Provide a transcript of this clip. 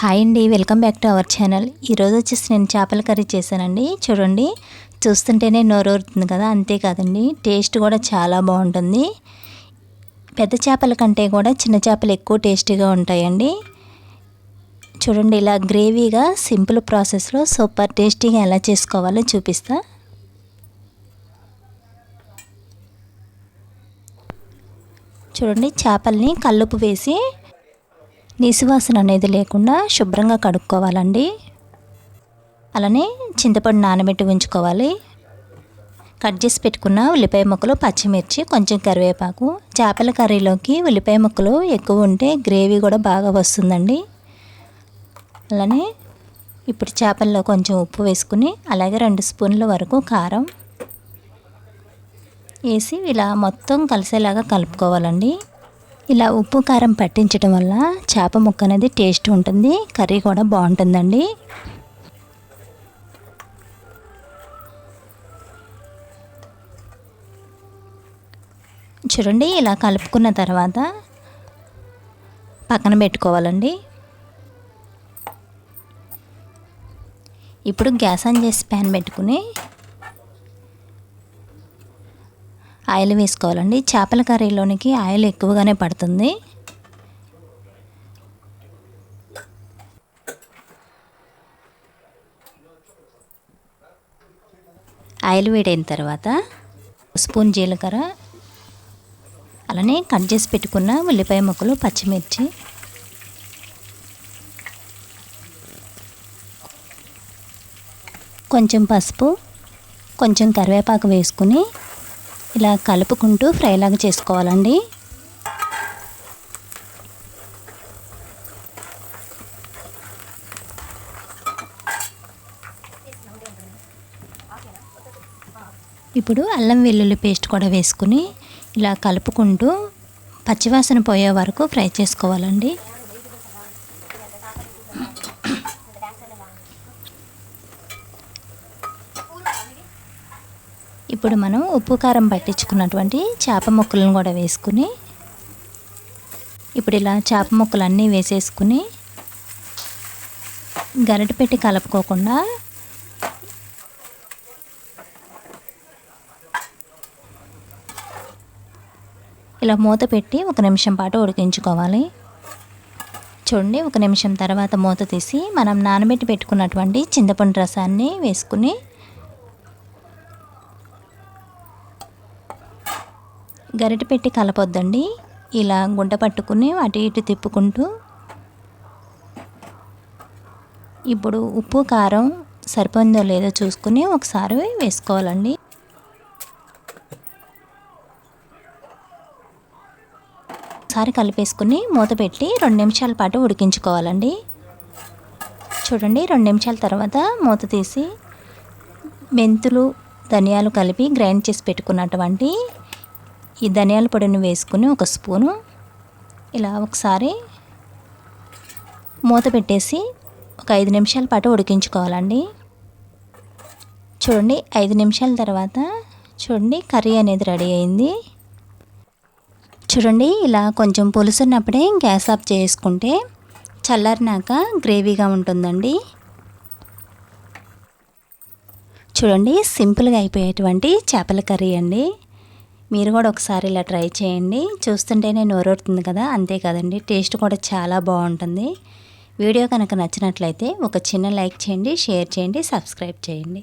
Hi అండి welcome back to our channel ఈరోజు వచ్చేసి నేను చేపల కర్రీ చేశానండి. చూడండి చూస్తుంటేనే నోరూరుతుంది కదా అంతేకాదండి టేస్ట్ కూడా చాలా బాగుంటుంది. పెద్ద చేపల కంటే కూడా చిన్న చేపలు ఎక్కువ టేస్టీగా ఉంటాయండి. చూడండి ఇలా గ్రేవీగా సింపుల్ ప్రాసెస్లో సూపర్ టేస్టీగా ఎలా చేసుకోవాలో చూపిస్తా. చూడండి చేపల్ని కల్లుపు వేసి నీసువాసన అనేది లేకుండా శుభ్రంగా కడుక్కోవాలండి. అలానే చింతపండు నానబెట్టి ఉంచుకోవాలి. కట్ చేసి పెట్టుకున్న ఉల్లిపాయ ముక్కలు పచ్చిమిర్చి కొంచెం కరివేపాకు చేపల కర్రీలోకి ఉల్లిపాయ ముక్కలు ఎక్కువ ఉంటే గ్రేవీ కూడా బాగా వస్తుందండి. అలానే ఇప్పుడు చేపల్లో కొంచెం ఉప్పు వేసుకుని అలాగే రెండు స్పూన్ల వరకు కారం వేసి ఇలా మొత్తం కలిసేలాగా కలుపుకోవాలండి. ఇలా ఉప్పు కారం పట్టించడం వల్ల చేప ముక్క అనేది టేస్ట్ ఉంటుంది కర్రీ కూడా బాగుంటుందండి. చూడండి ఇలా కలుపుకున్న తర్వాత పక్కన పెట్టుకోవాలండి. ఇప్పుడు గ్యాస్ ఆన్ చేసి ప్యాన్ పెట్టుకుని ఆయిల్ వేసుకోవాలండి. చేపల కర్రీలోనికి ఆయిల్ ఎక్కువగానే పడుతుంది. ఆయిల్ వేడైన తర్వాత స్పూన్ జీలకర్ర అలానే కట్ చేసి పెట్టుకున్న ఉల్లిపాయ ముక్కలు పచ్చిమిర్చి. కొంచెం పసుపు కొంచెం కరివేపాకు వేసుకుని ఇలా కలుపుకుంటూ ఫ్రైలాగా చేసుకోవాలండి. ఇప్పుడు అల్లం వెల్లుల్లి పేస్ట్ కూడా వేసుకుని ఇలా కలుపుకుంటూ పచ్చివాసన పోయే వరకు ఫ్రై చేసుకోవాలండి. ఇప్పుడు మనం ఉప్పు కారం పట్టించుకున్నటువంటి చేప ముక్కలను కూడా వేసుకుని ఇప్పుడు ఇలా చేప ముక్కలు అన్నీ వేసేసుకుని గరిట పెట్టి కలుపుకోకుండా ఇలా మూత పెట్టి ఒక నిమిషం పాటు ఉడికించుకోవాలి. చూడండి ఒక నిమిషం తర్వాత మూత తీసి మనం నానబెట్టి పెట్టుకున్నటువంటి చింతపండు రసాన్ని వేసుకుని గరిట పెట్టి కలపొద్దండి. ఇలా గుంట పట్టుకుని అటు ఇటు తిప్పుకుంటూ. ఇప్పుడు ఉప్పు కారం సరిపోయిందో లేదో చూసుకుని ఒకసారి వేసుకోవాలండి. ఒకసారి కలిపేసుకుని మూత పెట్టి రెండు నిమిషాల పాటు ఉడికించుకోవాలండి. చూడండి రెండు నిమిషాల తర్వాత మూత తీసి మెంతులు ధనియాలు కలిపి గ్రైండ్ చేసి పెట్టుకున్నటువంటి ఈ ధనియాల పొడిని వేసుకుని ఒక స్పూను ఇలా ఒకసారి మూత పెట్టేసి ఒక ఐదు నిమిషాల పాటు ఉడికించుకోవాలండి. చూడండి ఐదు నిమిషాల తర్వాత చూడండి కర్రీ అనేది రెడీ అయింది. చూడండి ఇలా కొంచెం పులుసున్నప్పుడే గ్యాస్ ఆఫ్ చేసుకుంటే చల్లారినాక గ్రేవీగా ఉంటుందండి. చూడండి సింపుల్గా అయిపోయేటువంటి చేపల కర్రీ అండి. మీరు కూడా ఒకసారి ఇలా ట్రై చేయండి. చూస్తుంటేనే నోరూరుతుంది కదా? అంతే కదండి. టేస్ట్ కూడా చాలా బాగుంటుంది. వీడియో కనుక నచ్చినట్లయితే ఒక చిన్న లైక్ చేయండి షేర్ చేయండి సబ్స్క్రైబ్ చేయండి.